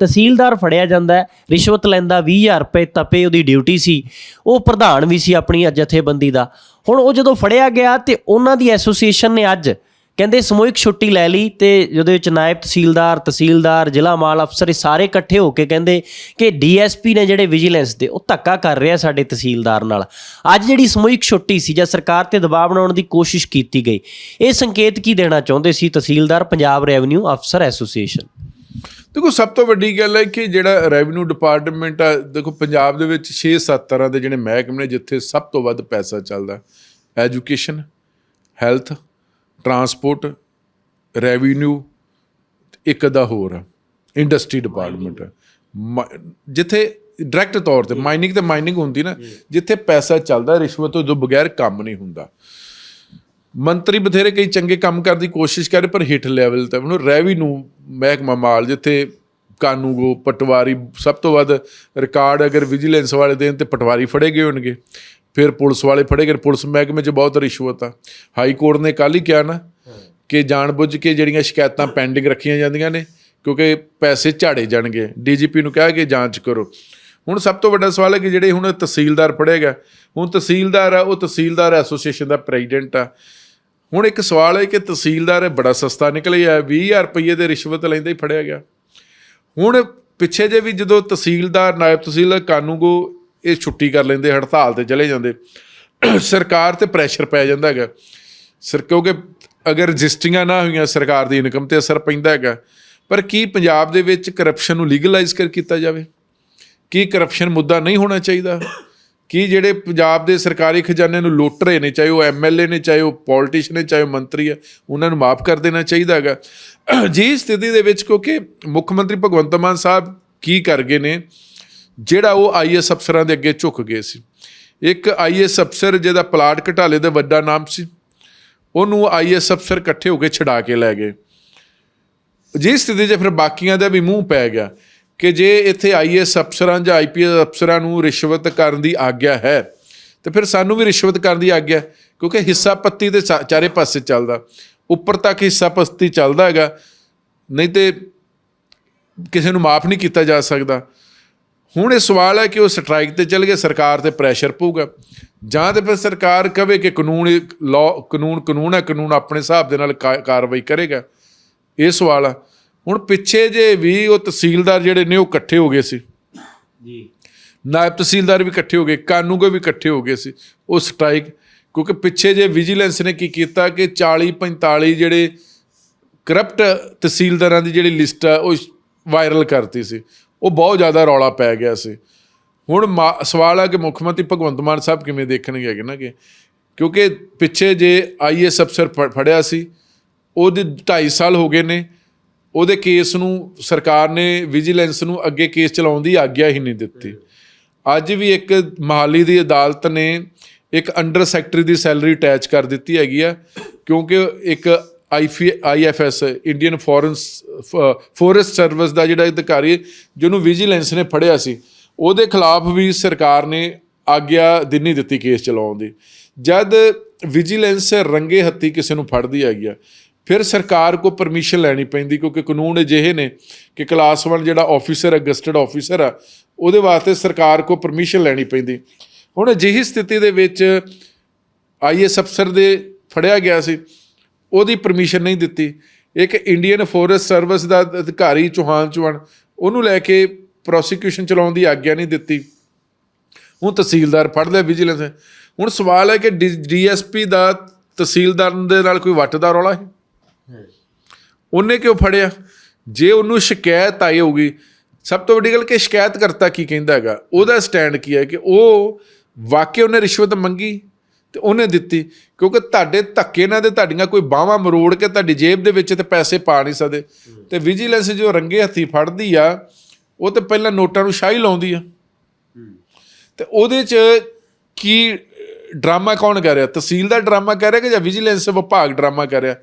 ਤਹਿਸੀਲਦਾਰ ਫੜਿਆ ਜਾਂਦਾ ਰਿਸ਼ਵਤ ਲੈਂਦਾ 20000 ਰੁਪਏ ਤਪੇ ਉਹਦੀ ਡਿਊਟੀ ਸੀ, ਉਹ ਪ੍ਰਧਾਨ ਵੀ ਸੀ ਆਪਣੀ ਜਥੇਬੰਦੀ ਦਾ। ਹੁਣ ਉਹ ਜਦੋਂ ਫੜਿਆ ਗਿਆ ਤੇ ਉਹਨਾਂ ਦੀ ਐਸੋਸੀਏਸ਼ਨ ਨੇ ਅੱਜ ਕਹਿੰਦੇ ਸਮੂਹਿਕ ਛੁੱਟੀ ਲੈ ਲਈ ਤੇ ਜਿਹਦੇ ਵਿੱਚ ਨਾਇਬ ਤਹਿਸੀਲਦਾਰ ਤਹਿਸੀਲਦਾਰ, ਜ਼ਿਲ੍ਹਾ ਮਾਲ ਅਫਸਰ ਇਹ ਸਾਰੇ ਇਕੱਠੇ ਹੋ ਕੇ ਕਹਿੰਦੇ ਕਿ ਡੀਐਸਪੀ ਨੇ ਜਿਹੜੇ ਵਿਜੀਲੈਂਸ ਦੇ ਉਹ ਧੱਕਾ ਕਰ ਰਿਹਾ ਸਾਡੇ ਤਹਿਸੀਲਦਾਰ ਨਾਲ। ਅੱਜ ਜਿਹੜੀ ਸਮੂਹਿਕ ਛੁੱਟੀ ਸੀ ਜਾਂ ਸਰਕਾਰ ਤੇ ਦਬਾਅ ਬਣਾਉਣ ਦੀ ਕੋਸ਼ਿਸ਼ ਕੀਤੀ ਗਈ, ਇਹ ਸੰਕੇਤ ਕੀ ਦੇਣਾ ਚਾਹੁੰਦੇ ਸੀ ਤਹਿਸੀਲਦਾਰ, ਪੰਜਾਬ ਰੈਵਨਿਊ ਅਫਸਰ ਐਸੋਸੀਏਸ਼ਨ ਦੇਖੋ ਸਭ ਤੋਂ ਵੱਡੀ ਗੱਲ ਹੈ ਕਿ ਜਿਹੜਾ ਰੈਵਨਿਊ ਡਿਪਾਰਟਮੈਂਟ ਆ ਦੇਖੋ ਪੰਜਾਬ ਦੇ ਵਿੱਚ 6-7 ਤਰ੍ਹਾਂ ਦੇ ਜਿਹੜੇ ਮਹਿਕਮੇ ਨੇ ਜਿੱਥੇ ਸਭ ਤੋਂ ਵੱਧ ਪੈਸਾ ਚੱਲਦਾ ਐਜੂਕੇਸ਼ਨ ਹੈਲਥ ਟਰਾਂਸਪੋਰਟ ਰੈਵਨਿਊ ਇੱਕ ਦਾ ਹੋਰ ਆ। ਇੰਡਸਟਰੀ ਡਿਪਾਰਟਮੈਂਟ ਜਿੱਥੇ ਡਾਇਰੈਕਟ ਤੌਰ ਤੇ ਮਾਈਨਿੰਗ ਤੇ ਮਾਈਨਿੰਗ ਹੁੰਦੀ ਨਾ ਜਿੱਥੇ ਪੈਸਾ ਚੱਲਦਾ ਰਿਸ਼ਵਤ ਤੋਂ ਬਗੈਰ ਕੰਮ ਨਹੀਂ ਹੁੰਦਾ। ਮੰਤਰੀ ਬਥੇਰੇ ਕਈ ਚੰਗੇ ਕੰਮ ਕਰਨ ਦੀ ਕੋਸ਼ਿਸ਼ ਕਰ ਪਰ ਹਿੱਟ ਲੈਵਲ ਤੇ ਉਹਨੂੰ ਰੈਵਨਿਊ ਮਹਿਕਮਾ ਮਾਲ, ਜਿੱਥੇ ਕਾਨੂੰਗੋ ਪਟਵਾਰੀ ਸਭ ਤੋਂ ਵੱਧ ਰਿਕਾਰਡ ਅਗਰ ਵਿਜੀਲੈਂਸ ਵਾਲੇ ਦੇਣ ਤੇ ਪਟਵਾਰੀ ਫੜੇ ਗਏ ਹੋਣਗੇ। ਫਿਰ ਪੁਲਿਸ ਵਾਲੇ ਫੜੇ ਗਏ, ਪੁਲਿਸ ਮਹਿਕਮੇ 'ਚ ਬਹੁਤ ਰਿਸ਼ਵਤ ਆ ਹਾਈ ਕੋਰਟ ਨੇ ਕੱਲ ਹੀ ਕਿਹਾ ਨਾ ਕਿ ਜਾਣਬੁੱਝ ਕੇ ਜਿਹੜੀਆਂ ਸ਼ਿਕਾਇਤਾਂ ਪੈਂਡਿੰਗ ਰੱਖੀਆਂ ਜਾਂਦੀਆਂ ਨੇ, ਕਿਉਂਕਿ ਪੈਸੇ ਝਾੜੇ ਜਾਣਗੇ। ਡੀਜੀਪੀ ਨੂੰ ਕਿਹਾ ਕਿ ਜਾਂਚ ਕਰੋ। ਹੁਣ ਸਭ ਤੋਂ ਵੱਡਾ ਸਵਾਲ ਹੈ ਕਿ ਜਿਹੜੇ ਹੁਣ ਤਹਿਸੀਲਦਾਰ ਫੜੇਗਾ ਹੁਣ ਤਹਿਸੀਲਦਾਰ ਆ, ਉਹ ਤਹਿਸੀਲਦਾਰ ਐਸੋਸੀਏਸ਼ਨ ਦਾ ਪ੍ਰੈਜ਼ੀਡੈਂਟ ਆ। ਹੁਣ ਇੱਕ ਸਵਾਲ ਹੈ ਕਿ ਤਹਿਸੀਲਦਾਰ ਬੜਾ ਸਸਤਾ ਨਿਕਲਿਆ 20000 ਰੁਪਏ ਦੇ ਰਿਸ਼ਵਤ ਲੈਂਦਾ ਹੀ ਫੜਿਆ ਗਿਆ। ਹੁਣ ਪਿੱਛੇ ਜੇ ਵੀ ਜਦੋਂ ਤਹਿਸੀਲਦਾਰ, ਨਾਇਬ ਤਹਿਸੀਲਦਾਰ ਕਾਨੂੰਗੋ ਇਹ ਛੁੱਟੀ ਕਰ ਲੈਂਦੇ, ਹੜਤਾਲ ਤੇ ਚਲੇ ਜਾਂਦੇ, ਸਰਕਾਰ ਤੇ ਪ੍ਰੈਸ਼ਰ ਪੈ ਜਾਂਦਾ ਹੈਗਾ। ਸਰ, ਕਿਉਂਕਿ ਅਗਰ ਰਜਿਸਟਰੀਆਂ ਨਾ ਹੋਈਆਂ, ਸਰਕਾਰ ਦੀ ਇਨਕਮ ਤੇ ਅਸਰ ਪੈਂਦਾ ਹੈਗਾ। ਪਰ ਕੀ ਪੰਜਾਬ ਦੇ ਵਿੱਚ ਕਰਪਸ਼ਨ ਨੂੰ ਲੀਗਲਾਈਜ਼ ਕਰ ਕੀਤਾ ਜਾਵੇ? ਕੀ ਕਰਪਸ਼ਨ ਮੁੱਦਾ ਨਹੀਂ ਹੋਣਾ ਚਾਹੀਦਾ? ਕੀ ਜਿਹੜੇ ਪੰਜਾਬ ਦੇ ਸਰਕਾਰੀ ਖਜ਼ਾਨੇ ਨੂੰ ਲੁੱਟ ਰਹੇ ਨੇ, ਚਾਹੇ ਉਹ ਐਮਐਲਏ ਨੇ, ਚਾਹੇ ਉਹ ਪੋਲਿਟਿਸ਼ੀਅਨ ਨੇ, ਚਾਹੇ ਉਹ ਮੰਤਰੀ ਹੈ, ਉਹਨਾਂ ਨੂੰ ਮਾਫ ਕਰ ਦੇਣਾ ਚਾਹੀਦਾ ਹੈਗਾ। ਜੀ ਸਥਿਤੀ ਦੇ ਵਿੱਚ ਕਿਉਂਕਿ ਮੁੱਖ ਮੰਤਰੀ ਭਗਵੰਤ ਮਾਨ ਸਾਹਿਬ ਕੀ ਕਰ ਗਏ ਨੇ, ਜਿਹੜਾ ਉਹ ਆਈਐਸ ਅਫਸਰਾਂ ਦੇ ਅੱਗੇ ਝੁਕ ਗਏ ਸੀ। ਇੱਕ ਆਈਐਸ ਅਫਸਰ ਜਿਹਦਾ ਪਲਾਟ ਘਟਾਲੇ ਦਾ ਵੱਡਾ ਨਾਮ ਸੀ, ਉਹਨੂੰ ਆਈਐਸ ਅਫਸਰ ਇਕੱਠੇ ਹੋ ਕੇ ਛਡਾ ਕੇ ਲੈ ਗਏ। ਜੀ ਸਥਿਤੀ 'ਚ ਫਿਰ ਬਾਕੀਆਂ ਦਾ ਵੀ ਮੂੰਹ ਪੈ ਗਿਆ। ਕਿ ਜੇ ਇੱਥੇ ਆਈਐਸ ਅਫਸਰਾਂ ਜਾਂ ਆਈਪੀਐਸ ਅਫਸਰਾਂ ਨੂੰ ਰਿਸ਼ਵਤ ਕਰਨ ਦੀ ਆਗਿਆ ਹੈ, ਤੇ ਫਿਰ ਸਾਨੂੰ ਵੀ ਰਿਸ਼ਵਤ ਕਰਨ ਦੀ ਆਗਿਆ ਕਿਉਂਕਿ ਹਿੱਸਾ ਪੱਤੀ ਤੇ ਚਾਰੇ ਪਾਸੇ ਚੱਲਦਾ। ਉੱਪਰ ਤੱਕ ਹਿੱਸਾ ਪੱਤੀ ਚੱਲਦਾ ਹੈਗਾ, ਨਹੀਂ ਤੇ ਕਿਸੇ ਨੂੰ ਮਾਫ ਨਹੀਂ ਕੀਤਾ ਜਾ ਸਕਦਾ। ਹੁਣ ਇਹ ਸਵਾਲ ਹੈ ਕਿ ਉਹ ਸਟ੍ਰਾਈਕ ਤੇ ਚੱਲ ਗਏ, ਸਰਕਾਰ ਤੇ ਪ੍ਰੈਸ਼ਰ ਪਊਗਾ। ਜਾਂ ਤੇ ਫਿਰ ਸਰਕਾਰ ਕਵੇ ਕਿ ਕਾਨੂੰਨ ਲਾਅ ਕਾਨੂੰਨ ਕਾਨੂੰਨ ਹੈ, ਕਾਨੂੰਨ ਆਪਣੇ ਹਿਸਾਬ ਦੇ ਨਾਲ ਕਾ- ਕਾਰਵਾਈ ਕਰੇਗਾ। ਇਹ ਸਵਾਲ ਆ। ਹੁਣ ਪਿੱਛੇ ਜੇ ਵੀ ਉਹ ਤਹਿਸੀਲਦਾਰ ਜਿਹੜੇ ਨੇ ਉਹ ਇਕੱਠੇ ਹੋ ਗਏ ਸੀ। ਜੀ। ਨਾਇਬ ਤਹਿਸੀਲਦਾਰ ਵੀ ਇਕੱਠੇ ਹੋ ਗਏ ਕਾਨੂੰਗੋ ਵੀ ਇਕੱਠੇ ਹੋ ਗਏ ਸੀ ਉਹ ਸਟ੍ਰਾਈਕ ਕਿਉਂਕਿ ਪਿੱਛੇ ਜੇ ਵਿਜੀਲੈਂਸ ਨੇ ਕੀ ਕੀਤਾ ਕਿ 40 45 ਜਿਹੜੇ ਕਰਪਟ ਤਹਿਸੀਲਦਾਰਾਂ ਦੀ ਜਿਹੜੀ ਲਿਸਟ ਆ ਉਹ ਵਾਇਰਲ ਕਰਤੀ ਸੀ। ਉਹ ਬਹੁਤ ਜ਼ਿਆਦਾ ਰੌਲਾ ਪੈ ਗਿਆ ਸੀ। ਹੁਣ ਸਵਾਲ ਆ ਕਿ ਮੁੱਖ ਮੰਤਰੀ ਭਗਵੰਤ ਮਾਨ ਸਾਹਿਬ ਕਿਵੇਂ ਦੇਖਣਗੇ ਹੈਗੇ ਨਾ ਕਿ ਕਿਉਂਕਿ ਪਿੱਛੇ ਜੇ ਆਈਐਸ ਅਫਸਰ ਫੜਿਆ ਸੀ ਉਹਦੇ 2.5 ਸਾਲ ਹੋ ਗਏ ਨੇ ਉਹਦੇ ਕੇਸ ਨੂੰ ਸਰਕਾਰ ਨੇ ਵਿਜੀਲੈਂਸ ਨੂੰ ਅੱਗੇ ਕੇਸ ਚਲਾਉਣ ਦੀ ਆਗਿਆ ਹੀ ਨਹੀਂ ਦਿੱਤੀ। ਅੱਜ ਵੀ ਇੱਕ ਮਹਾਲੀ ਦੀ ਅਦਾਲਤ ਨੇ ਇੱਕ ਅੰਡਰ ਸੈਕਟਰੀ ਦੀ ਸੈਲਰੀ ਅਟੈਚ ਕਰ ਦਿੱਤੀ ਹੈਗੀ ਆ, ਕਿਉਂਕਿ ਇੱਕ ਆਈਫੀ ਆਈਐਫਐਸ ਇੰਡੀਅਨ ਫੋਰੈਂਸ ਫੋਰੈਸਟ ਸਰਵਿਸ ਦਾ ਜਿਹੜਾ ਅਧਿਕਾਰੀ ਜਿਹਨੂੰ ਵਿਜੀਲੈਂਸ ਨੇ ਫੜਿਆ ਸੀ, ਉਹਦੇ ਖਿਲਾਫ ਵੀ ਸਰਕਾਰ ਨੇ ਆਗਿਆ ਦਿਨੀ ਦਿੱਤੀ ਕੇਸ ਚਲਾਉਣ ਦੀ। ਜਦ ਵਿਜੀਲੈਂਸ ਰੰਗੇ ਹੱਥੀ ਕਿਸੇ ਨੂੰ ਫੜਦੀ ਹੈਗੀ ਆ ਫਿਰ ਸਰਕਾਰ ਕੋ ਪਰਮਿਸ਼ਨ ਲੈਣੀ ਪੈਂਦੀ ਕਿਉਂਕਿ ਕਾਨੂੰਨ ਅਜਿਹੇ ਨੇ ਕਿ ਕਲਾਸ 1 ਜਿਹੜਾ ਆਫੀਸਰ ਹੈ ਗਸਟਡ ਆਫੀਸਰ ਆ ਉਹਦੇ ਵਾਸਤੇ ਸਰਕਾਰ ਕੋ ਪਰਮਿਸ਼ਨ ਲੈਣੀ ਪੈਂਦੀ। ਹੁਣ ਅਜਿਹੀ ਸਥਿਤੀ ਦੇ ਵਿੱਚ ਆਈਐਸ ਅਫਸਰ ਦੇ ਫੜਿਆ ਗਿਆ ਸੀ, ਉਹਦੀ ਪਰਮਿਸ਼ਨ ਨਹੀਂ ਦਿੱਤੀ। ਇੱਕ ਇੰਡੀਅਨ ਫੋਰੈਸਟ ਸਰਵਿਸ ਦਾ ਅਧਿਕਾਰੀ ਚੌਹਾਨ ਚੌਹਾਨ, ਉਹਨੂੰ ਲੈ ਕੇ ਪ੍ਰੋਸੀਕਿਊਸ਼ਨ ਚਲਾਉਣ ਦੀ ਆਗਿਆ ਨਹੀਂ ਦਿੱਤੀ। ਹੁਣ ਤਹਿਸੀਲਦਾਰ ਫੜ ਲਿਆ ਵਿਜੀਲੈਂਸ ਹੁਣ ਸਵਾਲ ਹੈ ਕਿ ਡੀਐਸਪੀ ਦਾ ਤਹਿਸੀਲਦਾਰ ਦੇ ਨਾਲ ਕੋਈ ਵੱਟ ਦਾ ਰੌਲਾ ਹੈ? ਉਹਨੇ ਕਿਉਂ ਫੜਿਆ? ਜੇ ਉਹਨੂੰ ਸ਼ਿਕਾਇਤ ਆਈ ਹੋਊਗੀ, ਸਭ ਤੋਂ ਵੱਡੀ ਗੱਲ ਕਿ ਸ਼ਿਕਾਇਤ ਕਰਤਾ ਕੀ ਕਹਿੰਦਾ ਹੈਗਾ? ਉਹਦਾ ਸਟੈਂਡ ਕੀ ਹੈ ਕਿ ਉਹ ਵਾਕਿਆ ਉਹਨੇ ਰਿਸ਼ਵਤ ਮੰਗੀ ਤੇ ਉਹਨੇ ਦਿੱਤੀ, ਕਿਉਂਕਿ ਤੁਹਾਡੇ ਧੱਕੇ ਨਾਲ ਤੇ ਤੁਹਾਡੀਆਂ ਕੋਈ ਬਾਹਾਂ ਮਰੋੜ ਕੇ ਤੁਹਾਡੀ ਜੇਬ ਦੇ ਵਿੱਚ ਤੇ ਪੈਸੇ ਪਾ ਨਹੀਂ ਸਕਦੇ। ਤੇ ਵਿਜੀਲੈਂਸ ਜੋ ਰੰਗੇ ਹੱਥੀ ਫੜਦੀ ਆ, ਉਹ ਤੇ ਪਹਿਲਾਂ ਨੋਟਾਂ ਨੂੰ ਸ਼ਾਹੀ ਲਾਉਂਦੀ ਆ। ਤੇ ਉਹਦੇ ਚ ਕੀ ਡਰਾਮਾ ਕੌਣ ਕਰ ਰਿਹਾ? ਤਹਿਸੀਲ ਦਾ ਡਰਾਮਾ ਕਰ ਰਿਹਾ ਕਿ ਜਾਂ ਵਿਜੀਲੈਂਸ ਵਿਭਾਗ ਡਰਾਮਾ ਕਰ ਰਿਹਾ?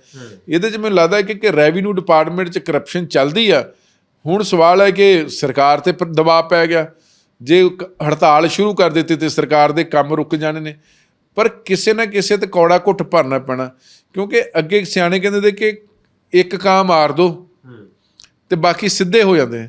ਇਹਦੇ ਚ ਮੈਨੂੰ ਲੱਗਦਾ ਕਿ ਕਿ ਰੈਵਨਿਊ ਡਿਪਾਰਟਮੈਂਟ ਚ ਕਰਪਸ਼ਨ ਚੱਲਦੀ ਆ। ਹੁਣ ਸਵਾਲ ਹੈ ਕਿ ਸਰਕਾਰ ਤੇ ਦਬਾਅ ਪੈ ਗਿਆ। ਜੇ ਹੜਤਾਲ ਸ਼ੁਰੂ ਕਰ ਦਿੱਤੀ ਤੇ ਸਰਕਾਰ ਦੇ ਕੰਮ ਰੁਕ ਜਾਣੇ ਨੇ। ਪਰ ਕਿਸੇ ਨਾ ਕਿਸੇ ਤੇ ਕੌੜਾ ਘੁੱਟ ਭਰਨਾ ਪੈਣਾ। ਕਿਉਂਕਿ ਅੱਗੇ ਸਿਆਣੇ ਕਹਿੰਦੇ ਨੇ ਕਿ ਇੱਕ ਕਾਂ ਮਾਰ ਦੋ ਤੇ ਬਾਕੀ ਸਿੱਧੇ ਹੋ ਜਾਂਦੇ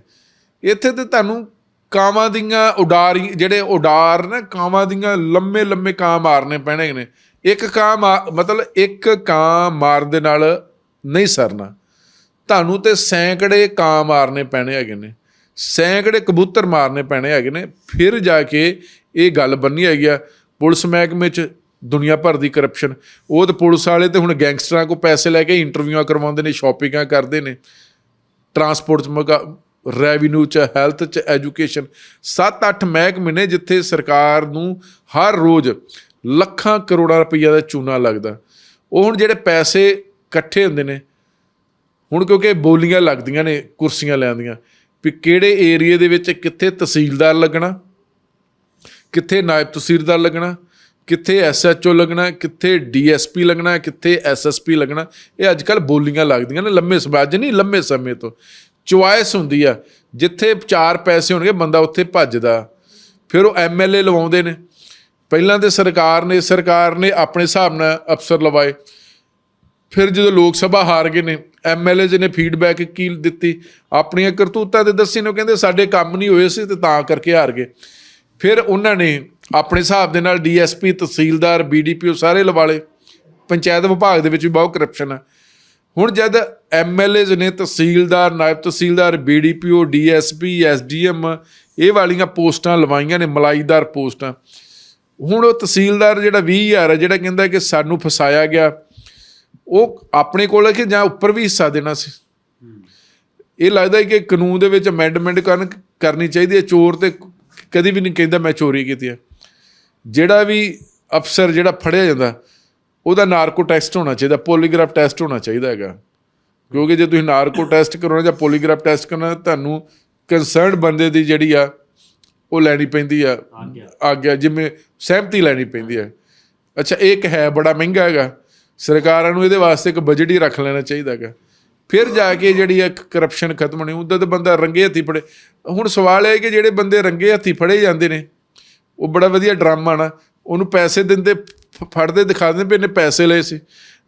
ਇੱਥੇ ਤੇ ਤੁਹਾਨੂੰ ਕਾਵਾਂ ਦੀਆਂ ਉਡਾਰੀ, ਜਿਹੜੇ ਉਡਾਰ ਨਾ, ਕਾਵਾਂ ਦੀਆਂ ਲੰਮੇ ਲੰਮੇ ਕਾਂ ਮਾਰਨੇ ਪੈਣੇ ਨੇ। ਇੱਕ ਕਾਂ ਮਤਲਬ ਇੱਕ ਕਾਂ ਮਾਰਨ ਦੇ ਨਾਲ ਨਹੀਂ ਸਰਨਾ। ਤੁਹਾਨੂੰ ਤੇ ਸੈਂਕੜੇ ਕਾਂ ਮਾਰਨੇ ਪੈਣੇ ਹੈਗੇ ਨੇ। ਸੈਂਕੜੇ ਕਬੂਤਰ ਮਾਰਨੇ ਪੈਣੇ ਹੈਗੇ ਨੇ। ਫਿਰ ਜਾ ਕੇ ਇਹ ਗੱਲ ਬੰਨੀ ਹੈਗੀ ਆ, ਪੁਲਿਸ ਮਹਿਕਮੇ 'ਚ ਦੁਨੀਆ ਭਰ ਦੀ ਕਰਪਸ਼ਨ ਉਹ ਤੇ ਪੁਲਿਸ ਵਾਲੇ ਤੇ ਹੁਣ ਗੈਂਗਸਟਰਾਂ ਕੋ ਪੈਸੇ ਲੈ ਕੇ ਇੰਟਰਵਿਊਆਂ ਕਰਵਾਉਂਦੇ ਨੇ ਸ਼ਾਪਿੰਗਾਂ ਕਰਦੇ ਨੇ। ਟਰਾਂਸਪੋਰਟ ਚ ਮਗਾ ਰੈਵਨਿਊ ਚ ਹੈਲਥ ਚ ਐਜੂਕੇਸ਼ਨ 7-8 ਮਹਿਕਮੇ ਨੇ ਜਿੱਥੇ ਸਰਕਾਰ ਨੂੰ ਹਰ ਰੋਜ਼ ਲੱਖਾਂ ਕਰੋੜਾਂ ਰੁਪਈਆ ਦਾ ਚੂਨਾ ਲੱਗਦਾ। ਉਹ ਹੁਣ ਜਿਹੜੇ ਪੈਸੇ ਇਕੱਠੇ ਹੁੰਦੇ ਨੇ, ਹੁਣ ਕਿਉਂਕਿ ਬੋਲੀਆਂ ਲੱਗਦੀਆਂ ਨੇ, ਕੁਰਸੀਆਂ ਲੈਂਦੀਆਂ, ਵੀ ਕਿਹੜੇ ਏਰੀਏ ਦੇ ਵਿੱਚ ਕਿੱਥੇ ਤਹਿਸੀਲਦਾਰ ਲੱਗਣਾ, ਕਿੱਥੇ ਨਾਇਬ ਤਹਿਸੀਲਦਾਰ ਲੱਗਣਾ, ਕਿੱਥੇ ਐਸਐਚਓ ਲੱਗਣਾ, ਕਿੱਥੇ ਡੀਐਸਪੀ ਲੱਗਣਾ, ਕਿੱਥੇ ਐਸਐਸਪੀ ਲੱਗਣਾ, ਇਹ ਅੱਜ ਕੱਲ ਬੋਲੀਆਂ ਲੱਗਦੀਆਂ ਨੇ, ਲੰਮੇ ਸਮੇਂ, ਅੱਜ ਨਹੀਂ, ਲੰਮੇ ਸਮੇਂ ਤੋਂ। ਚੁਆਇਸ ਹੁੰਦੀ ਆ, ਜਿੱਥੇ ਚਾਰ ਪੈਸੇ ਹੋਣਗੇ, ਬੰਦਾ ਉੱਥੇ ਭੱਜਦਾ। ਫਿਰ ਉਹ ਐਮਐਲਏ ਲਵਾਉਂਦੇ ਨੇ। ਪਹਿਲਾਂ ਤੇ ਸਰਕਾਰ ਨੇ ਸਰਕਾਰ ਨੇ ਆਪਣੇ ਹਿਸਾਬ ਨਾਲ ਅਫਸਰ ਲਵਾਏ। ਫਿਰ ਜਦੋਂ ਲੋਕ ਸਭਾ ਹਾਰ ਗਏ ਨੇ ਐਮਐਲਏ ਨੇ ਫੀਡਬੈਕ ਕੀ ਦਿੱਤੀ? ਆਪਣੀਆਂ ਕਰਤੂਤਾਂ ਦੇ ਦੱਸੀ ਨੇ, ਉਹ ਕਹਿੰਦੇ ਸਾਡੇ ਕੰਮ ਨਹੀਂ ਹੋਏ ਸੀ ਤੇ ਤਾਂ ਕਰਕੇ ਹਾਰ ਗਏ। ਫਿਰ ਉਹਨਾਂ ਨੇ ਆਪਣੇ ਹਿਸਾਬ ਦੇ ਨਾਲ ਡੀਐਸਪੀ ਤਹਿਸੀਲਦਾਰ ਬੀਡੀਪੀਓ ਸਾਰੇ ਲਵਾਲੇ ਪੰਚਾਇਤ ਵਿਭਾਗ ਦੇ ਵਿੱਚ ਵੀ ਬਹੁਤ ਕਰਪਸ਼ਨ ਆ। ਹੁਣ ਜਦ ਐਮਐਲਏਜ਼ ਨੇ tehsildar, naib tehsildar BDPO DSP SDM ਇਹ ਵਾਲੀਆਂ ਪੋਸਟਾਂ ਲਵਾਈਆਂ ਨੇ, ਮਲਾਈਦਾਰ ਪੋਸਟਾਂ। ਹੁਣ ਉਹ ਤਹਿਸੀਲਦਾਰ ਜਿਹੜਾ 20000 ਹੈ ਜਿਹੜਾ ਕਹਿੰਦਾ ਕਿ ਸਾਨੂੰ ਫਸਾਇਆ ਗਿਆ, ਉਹ ਆਪਣੇ ਕੋਲ ਹੈ ਕਿ ਜਾਂ ਉੱਪਰ ਵੀ ਹਿੱਸਾ ਦੇਣਾ ਸੀ? ਇਹ ਲੱਗਦਾ ਹੈ ਕਿ ਕਾਨੂੰਨ ਦੇ ਵਿੱਚ ਅਮੈਂਡਮੈਂਟ ਕਰਨ ਕਰਨੀ ਚਾਹੀਦੀ ਹੈ, ਚੋਰ ਤੇ ਕਦੀ ਵੀ ਨਹੀਂ ਕਹਿੰਦਾ ਮੈਂ ਚੋਰੀ ਕੀਤੀ ਹੈ। ਜਿਹੜਾ ਵੀ ਅਫਸਰ ਜਿਹੜਾ ਫੜਿਆ ਜਾਂਦਾ ਉਹਦਾ ਨਾਰਕੋ ਟੈਸਟ ਹੋਣਾ ਚਾਹੀਦਾ ਪੋਲੀਗ੍ਰਾਫ ਟੈਸਟ ਹੋਣਾ ਚਾਹੀਦਾ ਹੈਗਾ। ਕਿਉਂਕਿ ਜੇ ਤੁਸੀਂ ਨਾਰਕੋ ਟੈਸਟ ਕਰਾਉਣਾ ਜਾਂ ਪੋਲੀਗ੍ਰਾਫ ਟੈਸਟ ਕਰਨਾ ਤੁਹਾਨੂੰ ਕੰਸਰਨਡ ਬੰਦੇ ਦੀ ਜਿਹੜੀ ਆ ਉਹ ਲੈਣੀ ਪੈਂਦੀ ਆ। ਆਗਿਆ। ਜਿਵੇਂ ਸਹਿਮਤੀ ਲੈਣੀ ਪੈਂਦੀ ਹੈ ਅੱਛਾ ਇਹ ਇੱਕ ਹੈ ਬੜਾ ਮਹਿੰਗਾ ਹੈਗਾ। ਸਰਕਾਰਾਂ ਨੂੰ ਇਹਦੇ ਵਾਸਤੇ ਇੱਕ ਬਜਟ ਹੀ ਰੱਖ ਲੈਣਾ ਚਾਹੀਦਾ ਹੈਗਾ। ਫਿਰ ਜਾ ਕੇ ਜਿਹੜੀ ਇੱਕ ਕਰਪਸ਼ਨ ਖਤਮ ਹੋਣੀ ਉਦੋਂ ਤਾਂ ਬੰਦਾ ਰੰਗੇ ਹੱਥੀ ਫੜੇ। ਹੁਣ ਸਵਾਲ ਇਹ ਹੈ ਕਿ ਜਿਹੜੇ ਬੰਦੇ ਰੰਗੇ ਹੱਥੀ ਫੜੇ ਜਾਂਦੇ ਨੇ ਉਹ ਬੜਾ ਵਧੀਆ ਡਰਾਮਾ ਨਾ ਉਹਨੂੰ ਪੈਸੇ ਦਿੰਦੇ ਫੜਦੇ ਦਿਖਾ ਦਿੰਦੇ ਵੀ ਇਹਨੇ ਪੈਸੇ ਲਏ ਸੀ।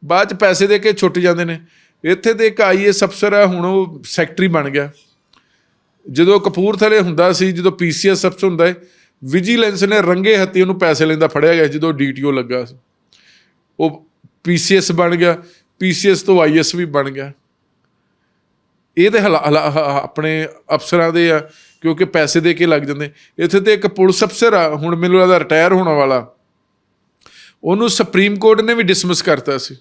ਬਾਅਦ ਚ ਪੈਸੇ ਦੇ ਕੇ ਛੁੱਟ ਜਾਂਦੇ ਨੇ। ਇੱਥੇ ਤੇ ਇੱਕ ਆਈਐਸ ਅਫਸਰ ਆ, ਹੁਣ ਉਹ ਸੈਕਟਰੀ ਬਣ ਗਿਆ। ਜਦੋਂ ਕਪੂਰਥਲੇ ਹੁੰਦਾ ਸੀ, ਜਦੋਂ ਪੀਸੀਐਸ ਅਫਸਰ ਹੁੰਦਾ ਹੈ ਵਿਜੀਲੈਂਸ ਨੇ ਰੰਗੇ ਹੱਥੀ ਉਹਨੂੰ ਪੈਸੇ ਲੈਂਦਾ ਫੜਿਆ ਗਿਆ ਜਦੋਂ ਡੀਟੀਓ ਲੱਗਾ ਸੀ। ਉਹ ਪੀਸੀਐਸ ਬਣ ਗਿਆ ਪੀਸੀਐਸ ਤੋਂ ਆਈਐਸ ਵੀ ਬਣ ਗਿਆ। ਇਹ ਤੇ ਹਲਾ- ਹਲਾ- ਹ- ਆਪਣੇ ਅਫਸਰਾਂ ਦੇ ਆ, ਕਿਉਂਕਿ ਪੈਸੇ ਦੇ ਕੇ ਲੱਗ ਜਾਂਦੇ। ਇੱਥੇ ਤੇ ਇੱਕ ਪੁਲਿਸ ਅਫਸਰ ਆ, ਹੁਣ ਮੈਨੂੰ ਲੱਗਦਾ ਰਿਟਾਇਰ ਹੋਣ ਵਾਲਾ। ਉਹਨੂੰ ਸੁਪਰੀਮ ਕੋਰਟ ਨੇ ਵੀ ਡਿਸਮਿਸ ਕਰਤਾ ਸੀ।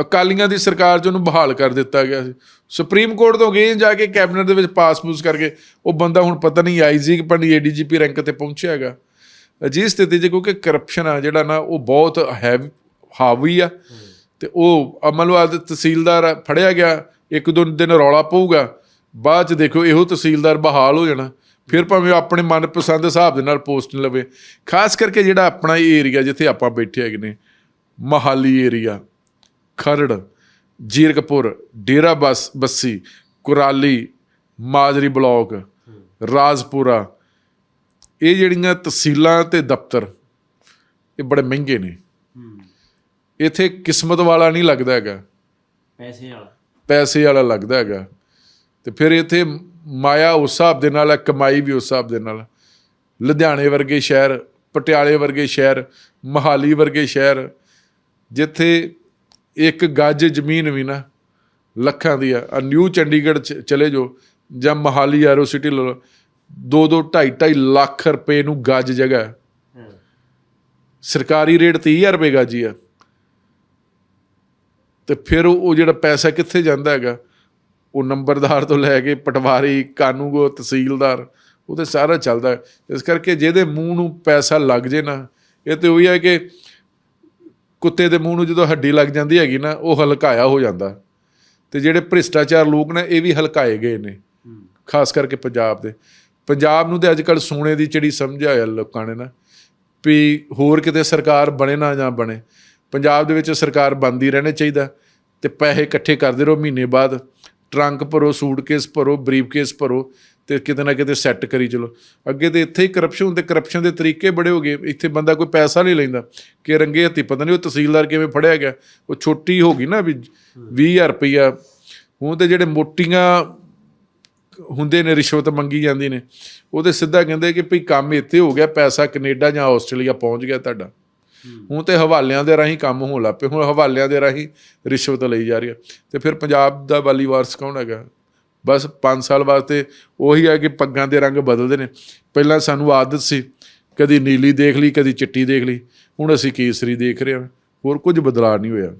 ਅਕਾਲੀਆਂ ਦੀ ਸਰਕਾਰ 'ਚ ਉਹਨੂੰ ਬਹਾਲ ਕਰ ਦਿੱਤਾ ਗਿਆ ਸੀ। ਸੁਪਰੀਮ ਕੋਰਟ ਤੋਂ ਗਏ ਜਾ ਕੇ ਕੈਬਨਿਟ ਦੇ ਵਿੱਚ ਪਾਸ-ਪੂਸ ਕਰਕੇ ਉਹ ਬੰਦਾ ਹੁਣ ਪਤਾ ਨਹੀਂ ਆਈਜੀ ਕਿ ਪੰਡੀ ਏਡੀਜੀਪੀ ਰੈਂਕ ਤੇ ਪਹੁੰਚਿਆ ਹੈਗਾ। ਅਜਿਹੀ ਸਥਿਤੀ 'ਚ ਕਿਉਂਕਿ ਕਰਪਸ਼ਨ ਆ ਜਿਹੜਾ ਨਾ, ਉਹ ਬਹੁਤ ਹੈ ਹਾਵੀ ਆ। ਤੇ ਉਹ ਅਮਲਵਾਦ ਤਹਿਸੀਲਦਾਰ ਫੜਿਆ ਗਿਆ, ਇੱਕ ਦੋ ਦਿਨ ਰੌਲਾ ਪਊਗਾ। ਬਾਅਦ 'ਚ ਦੇਖੋ ਇਹੋ ਤਹਿਸੀਲਦਾਰ ਬਹਾਲ ਹੋ ਜਾਣਾ। ਫਿਰ ਭਾਵੇਂ ਆਪਣੇ ਮਨਪਸੰਦ ਹਿਸਾਬ ਦੇ ਨਾਲ ਪੋਸਟ ਲਵੇ। ਖਾਸ ਕਰਕੇ ਜਿਹੜਾ ਆਪਣਾ ਏਰੀਆ ਜਿੱਥੇ ਆਪਾਂ ਬੈਠੇ ਹੈਗੇ ਨੇ ਮਹਾਲੀ ਏਰੀਆ ਖਰੜ ਜੀਰਕਪੁਰ ਡੇਰਾ ਬਸ ਬੱਸੀ ਕੁਰਾਲੀ ਮਾਜਰੀ ਬਲਾਕ ਰਾਜਪੁਰਾ ਇਹ ਜਿਹੜੀਆਂ ਤਹਿਸੀਲਾਂ ਤੇ ਦਫ਼ਤਰ ਇਹ ਬੜੇ ਮਹਿੰਗੇ ਨੇ। ਇੱਥੇ ਕਿਸਮਤ ਵਾਲਾ ਨਹੀਂ ਲੱਗਦਾ ਹੈਗਾ। ਪੈਸੇ ਵਾਲਾ। ਪੈਸੇ ਵਾਲਾ ਲੱਗਦਾ ਹੈਗਾ। ਤੇ ਫਿਰ ਇੱਥੇ ਮਾਇਆ ਉਸ ਹਿਸਾਬ ਦੇ ਨਾਲ ਹੈ ਕਮਾਈ ਵੀ ਉਸ ਹਿਸਾਬ ਦੇ ਨਾਲ ਲੁਧਿਆਣੇ ਵਰਗੇ ਸ਼ਹਿਰ ਪਟਿਆਲੇ ਵਰਗੇ ਸ਼ਹਿਰ ਮਹਾਲੀ ਵਰਗੇ ਸ਼ਹਿਰ ਜਿੱਥੇ ਇੱਕ ਗੱਜ ਜ਼ਮੀਨ ਵੀ ਨਾ ਲੱਖਾਂ ਦੀ ਆ। ਨਿਊ ਚੰਡੀਗੜ੍ਹ ਚ ਚਲੇ ਜਾਓ ਜਾਂ ਮਹਾਲੀ ਐਰੋ ਸਿਟੀ ਲੈ ਦੋ ਦੋ ਢਾਈ ਢਾਈ ਲੱਖ ਰੁਪਏ ਨੂੰ ਗੱਜ ਜਗ੍ਹਾ ਸਰਕਾਰੀ ਰੇਟ 30000 ਰੁਪਏ ਗਾਜੀ ਆ। ਤੇ ਫਿਰ ਉਹ ਜਿਹੜਾ ਪੈਸਾ ਕਿੱਥੇ ਜਾਂਦਾ ਹੈਗਾ? ਉਹ ਨੰਬਰਦਾਰ ਤੋਂ ਲੈ ਕੇ ਪਟਵਾਰੀ, ਕਾਨੂੰਗੋ, ਤਹਿਸੀਲਦਾਰ, ਉਹ ਤੇ ਸਾਰਾ ਚੱਲਦਾ ਇਸ ਕਰਕੇ ਜਿਹਦੇ ਮੂੰਹ ਨੂੰ ਪੈਸਾ ਲੱਗ ਜੇ ਨਾ, ਇਹ ਤੇ ਉਹੀ ਹੈ ਕਿ ਕੁੱਤੇ ਦੇ ਮੂੰਹ ਨੂੰ ਜਦੋਂ ਹੱਡੀ ਲੱਗ ਜਾਂਦੀ ਹੈਗੀ ਨਾ, ਉਹ ਹਲਕਾਇਆ ਹੋ ਜਾਂਦਾ। ਤੇ ਜਿਹੜੇ ਭ੍ਰਿਸ਼ਟਾਚਾਰ ਲੋਕ ਨੇ, ਇਹ ਵੀ ਹਲਕਾਏ ਗਏ ਨੇ, ਖਾਸ ਕਰਕੇ ਪੰਜਾਬ ਦੇ। ਪੰਜਾਬ ਨੂੰ ਤੇ ਅੱਜ ਕੱਲ ਸੋਨੇ ਦੀ ਚਿੜੀ ਸਮਝਿਆ ਹੋਇਆ ਲੋਕਾਂ ਨੇ ਨਾ, ਵੀ ਹੋਰ ਕਿਤੇ ਸਰਕਾਰ ਬਣੇ ਨਾ ਜਾਂ ਬਣੇ। ਪੰਜਾਬ ਦੇ ਵਿੱਚ ਸਰਕਾਰ ਬਣਦੀ ਰਹਿਣਾ ਚਾਹੀਦਾ, ਤੇ ਪੈਸੇ ਇਕੱਠੇ ਕਰਦੇ ਰਹੋ ਮਹੀਨੇ ਬਾਅਦ। ਟਰੰਕ ਭਰੋ, ਸੂਟਕੇਸ ਭਰੋ, ਬਰੀਫਕੇਸ ਭਰੋ ਤੇ ਕਿਤੇ ਨਾ ਕਿਤੇ ਸੈੱਟ ਕਰੀ ਚਲੋ। ਅੱਗੇ ਤੇ ਇੱਥੇ ਹੀ ਕਰਪਸ਼ਨ ਹੁੰਦੇ ਕਰਪਸ਼ਨ ਦੇ ਤਰੀਕੇ ਬੜੇ ਹੋ ਗਏ। ਇੱਥੇ ਬੰਦਾ ਕੋਈ ਪੈਸਾ ਨਹੀਂ ਲੈਂਦਾ। ਕਿ ਰੰਗੇ ਹੱਥੀ, ਪਤਾ ਨਹੀਂ ਉਹ ਤਹਿਸੀਲਦਾਰ ਕਿਵੇਂ ਫੜਿਆ ਗਿਆ। ਉਹ ਛੋਟੀ ਹੋ ਗਈ ਨਾ ਵੀ 20000 ਰੁਪਈਆ। ਹੁਣ ਤੇ ਜਿਹੜੇ ਮੋਟੀਆਂ ਹੁੰਦੇ ਨੇ, ਰਿਸ਼ਵਤ ਮੰਗੀ ਜਾਂਦੀ ਨੇ ਉਹਦੇ ਸਿੱਧਾ ਕਹਿੰਦੇ ਕਿ ਭਈ ਕੰਮ ਇੱਥੇ ਹੋ ਗਿਆ, ਪੈਸਾ ਕੈਨੇਡਾ ਜਾਂ ਆਸਟ੍ਰੇਲੀਆ ਪਹੁੰਚ ਗਿਆ ਤੁਹਾਡਾ। ਹੁਣ ਤੇ ਹਵਾਲਿਆਂ ਦੇ ਰਾਹੀਂ ਕੰਮ ਹੋਣ ਲੱਗ ਪਏ, ਹੁਣ ਹਵਾਲਿਆਂ ਦੇ ਰਾਹੀਂ ਰਿਸ਼ਵਤ ਲਈ ਜਾ ਰਹੀ ਹੈ। ਤੇ ਫਿਰ ਪੰਜਾਬ ਦਾ ਵਾਲੀ ਵਾਰਸ ਕੌਣ ਹੈਗਾ? ਬਸ 5 ਸਾਲ ਵਾਸਤੇ ਉਹੀ ਹੈ ਕਿ ਪੱਗਾਂ ਦੇ ਰੰਗ ਬਦਲਦੇ ਨੇ। ਪਹਿਲਾਂ ਸਾਨੂੰ ਆਦਤ ਸੀ ਕਦੀ ਨੀਲੀ ਦੇਖ ਲਈ, ਕਦੀ ਚਿੱਟੀ ਦੇਖ ਲਈ। ਹੁਣ ਅਸੀਂ ਕੇਸਰੀ ਦੇਖ ਰਹੇ ਹਾਂ। ਹੋਰ ਕੁਝ ਬਦਲਾਅ ਨਹੀਂ ਹੋਇਆ।